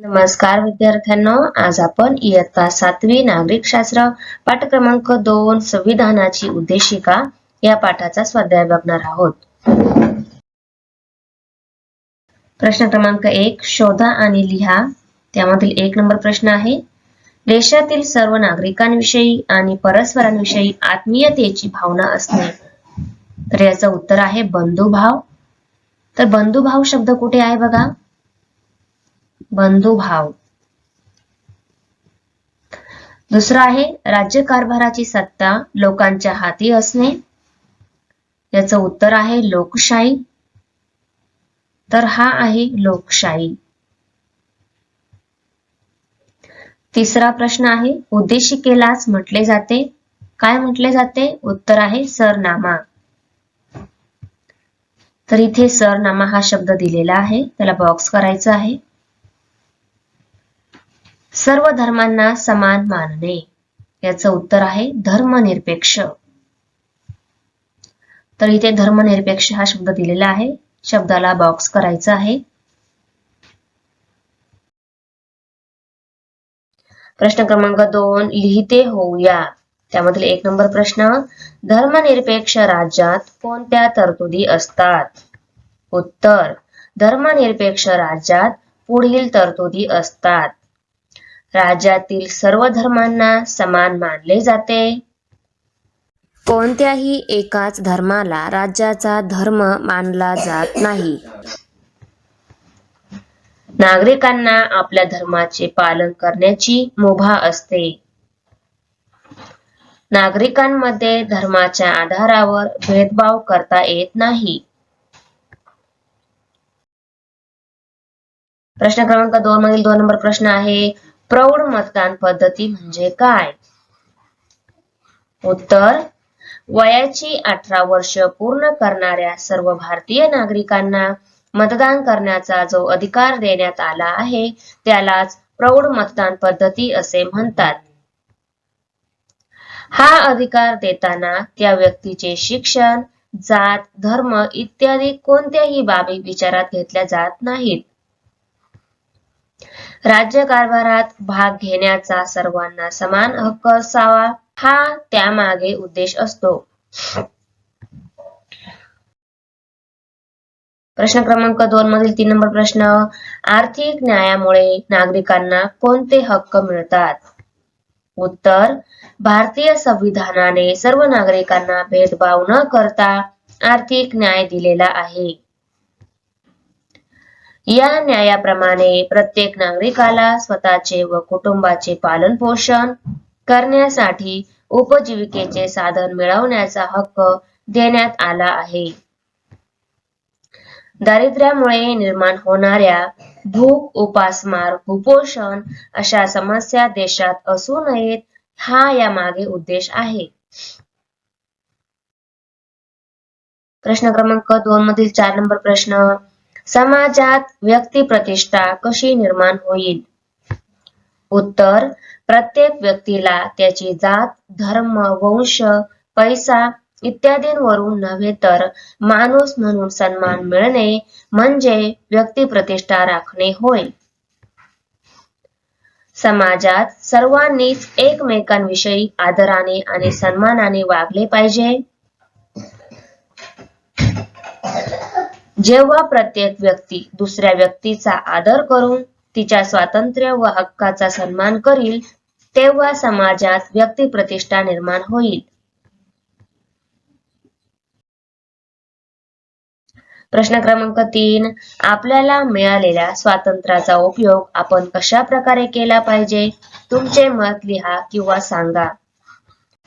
नमस्कार विद्यार्थ्यांनो. आज आपण इयत्ता सातवी नागरिक शास्त्र पाठ क्रमांक दोन संविधानाची उद्देशिका या पाठाचा स्वाध्याय बघणार आहोत. प्रश्न क्रमांक एक शोधा आणि लिहा. त्यामधील एक नंबर प्रश्न आहे देशातील सर्व नागरिकांविषयी आणि परस्परांविषयी आत्मीयतेची भावना असणे. तर याचं उत्तर आहे बंधुभाव. तर बंधुभाव शब्द कुठे आहे बघा? बंधुभाव. दुसरा आहे राज्यकारभाराची सत्ता लोकांच्या हाती असणे. याचं उत्तर आहे लोकशाही. तर हा आहे लोकशाही. तिसरा प्रश्न आहे उद्देशिकेलाच म्हटले जाते. काय म्हटले जाते? उत्तर आहे सरनामा. तर इथे सरनामा हा शब्द दिलेला आहे त्याला बॉक्स करायचा आहे. सर्व धर्मांना समान मानणे. याचं उत्तर आहे धर्मनिरपेक्ष. तर इथे धर्मनिरपेक्ष हा शब्द दिलेला आहे. शब्दाला बॉक्स करायचा आहे. प्रश्न क्रमांक दोन लिहिते होऊया. त्यामधील एक नंबर प्रश्न धर्मनिरपेक्ष राज्यात कोणत्या तरतुदी असतात? उत्तर धर्मनिरपेक्ष राज्यात पुढील तरतुदी असतात. राज्यातील सर्व धर्मांना समान मानले जाते. कोणत्याही एकाच धर्माला राज्याचा धर्म मानला जात नाही. नागरिकांना आपल्या धर्माचे पालन करण्याची मुभा असते. नागरिकांमध्ये धर्माच्या आधारावर भेदभाव करता येत नाही. प्रश्न क्रमांक दोन मधील दोन नंबर प्रश्न आहे प्रौढ मतदान पद्धती म्हणजे काय? उत्तर वयाची अठरा वर्ष पूर्ण करणाऱ्या सर्व भारतीय नागरिकांना मतदान करण्याचा जो अधिकार देण्यात आला आहे त्यालाच प्रौढ मतदान पद्धती असे म्हणतात. हा अधिकार देताना त्या व्यक्तीचे शिक्षण जात धर्म इत्यादी कोणत्याही बाबी विचारात घेतल्या जात नाहीत. राज्यकारभारात भाग घेण्याचा सर्वांना समान हक्क असावा हा त्यामागे उद्देश असतो. प्रश्न क्रमांक दोन मधील तीन नंबर प्रश्न आर्थिक न्यायामुळे नागरिकांना कोणते हक्क मिळतात? उत्तर भारतीय संविधानाने सर्व नागरिकांना भेदभाव न करता आर्थिक न्याय दिलेला आहे. या न्यायाप्रमाणे प्रत्येक नागरिकाला स्वतःचे व कुटुंबाचे पालन पोषण करण्यासाठी उपजीविकेचे साधन मिळवण्याचा हक्क देण्यात आला आहे. दारिद्र्यामुळे निर्माण होणाऱ्या भूक उपासमार कुपोषण अशा समस्या देशात असू नयेत हा यामागे उद्देश आहे. प्रश्न क्रमांक दोन मधील चार नंबर प्रश्न समाजात व्यक्ती प्रतिष्ठा कशी निर्माण होईल? उत्तर प्रत्येक व्यक्तीला त्याची जात धर्म वंश पैसा इत्यादींवरून नव्हे तर माणूस म्हणून सन्मान मिळणे म्हणजे व्यक्ती प्रतिष्ठा राखणे होय. समाजात सर्वांनीच एकमेकांविषयी आदराने आणि सन्मानाने वागले पाहिजे. जेव्हा प्रत्येक व्यक्ती दुसऱ्या व्यक्तीचा आदर करून तिच्या स्वातंत्र्य व हक्काचा सन्मान करील तेव्हा समाजात व्यक्ती प्रतिष्ठा निर्माण होईल. प्रश्न क्रमांक तीन. आपल्याला मिळालेल्या स्वातंत्र्याचा उपयोग आपण कशा प्रकारे केला पाहिजे? तुमचे मत लिहा किंवा सांगा.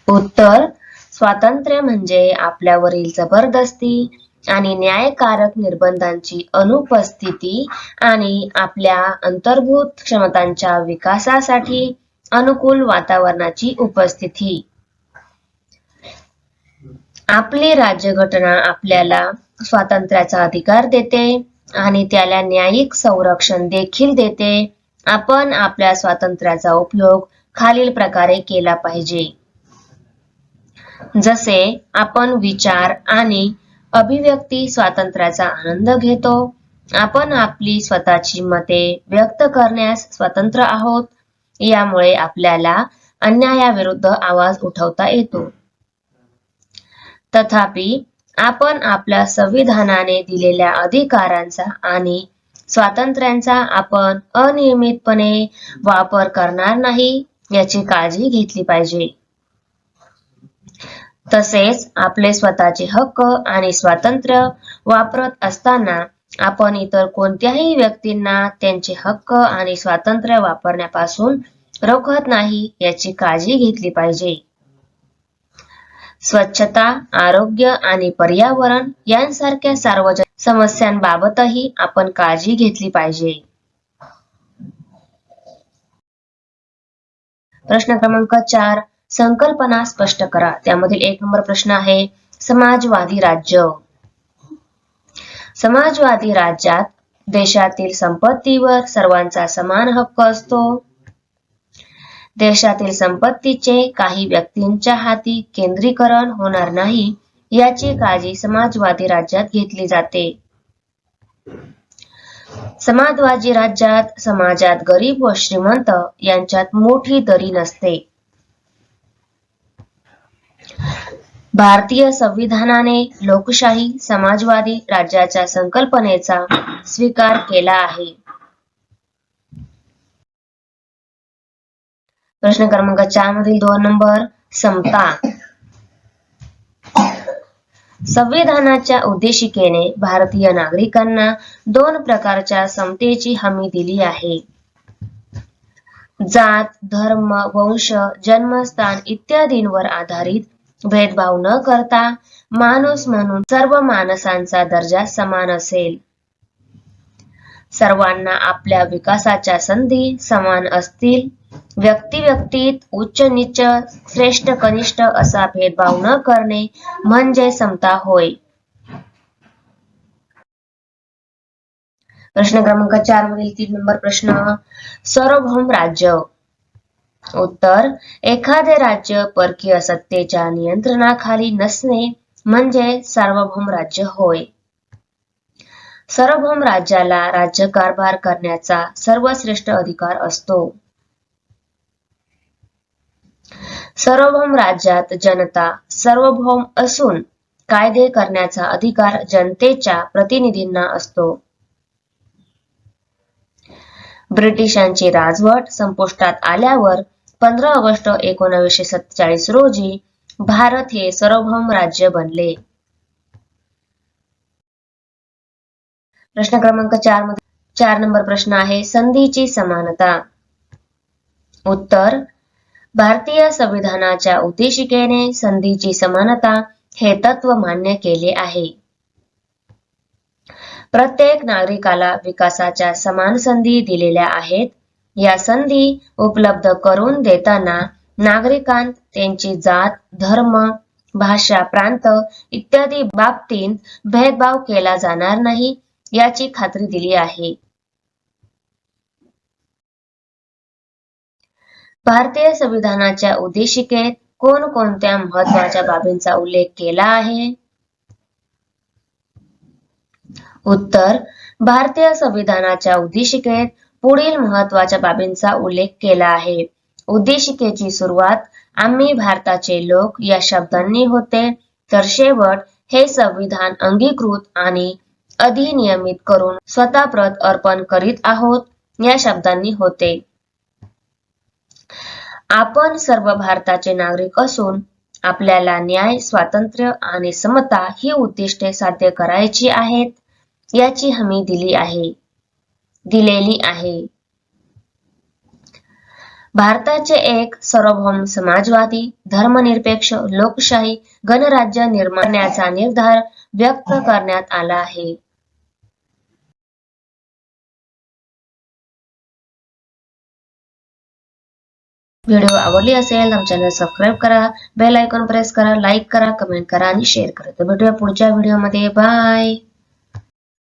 उत्तर. स्वातंत्र्य म्हणजे आपल्यावरील जबरदस्ती आणि न्यायकारक निर्बंधांची अनुपस्थिती आणि आपल्या अंतर्भूत क्षमतांच्या विकासासाठी अनुकूल वातावरणाची उपस्थिती. आपली राज्यघटना आपल्याला स्वातंत्र्याचा अधिकार देते आणि त्याला न्यायिक संरक्षण देखील देते. आपण आपल्या स्वातंत्र्याचा उपयोग खालील प्रकारे केला पाहिजे. जसे आपण विचार आणि अभिव्यक्ती स्वातंत्र्याचा आनंद घेतो. आपण आपली स्वतःची मते व्यक्त करण्यास स्वतंत्र आहोत. यामुळे आपल्याला अन्यायाविरुद्ध आवाज उठवता येतो. तथापि आपण आपल्या संविधानाने दिलेल्या अधिकारांचा आणि स्वातंत्र्यांचा आपण अनियमितपणे वापर करणार नाही याची काळजी घेतली पाहिजे. तसेच आपले स्वतःचे हक्क आणि स्वातंत्र्य वापरत असताना आपण इतर कोणत्याही व्यक्तींना त्यांचे हक्क आणि स्वातंत्र्य वापरण्यापासून रोखत नाही याची काळजी घेतली पाहिजे. स्वच्छता आरोग्य आणि पर्यावरण यांसारख्या सार्वजनिक समस्यांबाबतही आपण काळजी घेतली पाहिजे. प्रश्न क्रमांक चार संकल्पना स्पष्ट करा. त्यामधील एक नंबर प्रश्न आहे समाजवादी राज्य. समाजवादी राज्यात देशातील संपत्तीवर सर्वांचा समान हक्क असतो. देशातील संपत्तीचे काही व्यक्तींच्या हाती केंद्रीकरण होणार नाही याची काळजी समाजवादी राज्यात घेतली जाते. समाजवादी राज्यात समाजात गरीब व श्रीमंत यांच्यात मोठी दरी नसते. भारतीय संविधानाने लोकशाही समाजवादी राज्याच्या संकल्पनेचा स्वीकार केला आहे. प्रश्न क्रमांक चार मधील दोन नंबर समता. संविधानाच्या उद्देशिकेने भारतीय नागरिकांना दोन प्रकारच्या समतेची हमी दिली आहे. जात धर्म वंश जन्मस्थान इत्यादींवर आधारित भेदभाव न करता माणूस म्हणून सर्व माणसांचा दर्जा समान असेल. सर्वांना आपल्या विकासाच्या संधी समान असतील. व्यक्ती व्यक्तीत उच्च नीच श्रेष्ठ कनिष्ठ असा भेदभाव न करणे म्हणजे समता होय. प्रश्न क्रमांक चार मधील तीन नंबर प्रश्न सार्वभौम राज्य. उत्तर एखादे राज्य परकीय सत्तेच्या नियंत्रणाखाली नसणे म्हणजे सार्वभौम राज्य होय. सार्वभौम राज्याला राज्यकारभार करण्याचा सर्वश्रेष्ठ अधिकार असतो. सार्वभौम राज्यात जनता सार्वभौम असून कायदे करण्याचा अधिकार जनतेच्या प्रतिनिधींना असतो. ब्रिटिशांची राजवट संपुष्टात आल्यावर पंधरा ऑगस्ट एकोणीसशे सत्तेचाळीस रोजी भारत हे सार्वभौम राज्य बनले. प्रश्न क्रमांक चारमध्ये चार नंबर प्रश्न आहे संधीची समानता. उत्तर भारतीय संविधानाच्या उद्देशिकेने संधीची समानता हे तत्व मान्य केले आहे. प्रत्येक नागरिकाला विकासाच्या समान संधी दिलेल्या आहेत. या संधी उपलब्ध करून देताना नागरिकांत त्यांची जात धर्म भाषा प्रांत इत्यादी बाबतीत भेदभाव केला जाणार नाही याची खात्री दिली आहे. भारतीय संविधानाच्या उद्देशिकेत कोणकोणत्या महत्त्वाच्या बाबींचा उल्लेख केला आहे? उत्तर भारतीय संविधानाच्या उद्देशिकेत पुढील महत्त्वाच्या बाबींचा उल्लेख केला आहे. उद्देशिकेची सुरुवात आम्ही भारताचे लोक या शब्दांनी होते. तर शेवट हे संविधान अंगीकृत आणि अधिनियमित करून स्वतःप्रत अर्पण करीत आहोत या शब्दांनी होते. आपण सर्व भारताचे नागरिक असून आपल्याला न्याय स्वातंत्र्य आणि समता ही उद्दिष्टे साध्य करायची आहेत. याची हमी दिली आहे. दिलेली आहे. भारताचे एक सार्वभौम समाजवादी धर्मनिरपेक्ष लोकशाही गणराज्य निर्माणाचा निर्धार व्यक्त करण्यात आला आहे. व्हिडिओ आवडली असेल तर चॅनल सबस्क्राईब करा बेल आयकॉन प्रेस करा लाईक करा कमेंट करा आणि शेअर करा. तर भेटूया पुढच्या व्हिडिओमध्ये. बाय!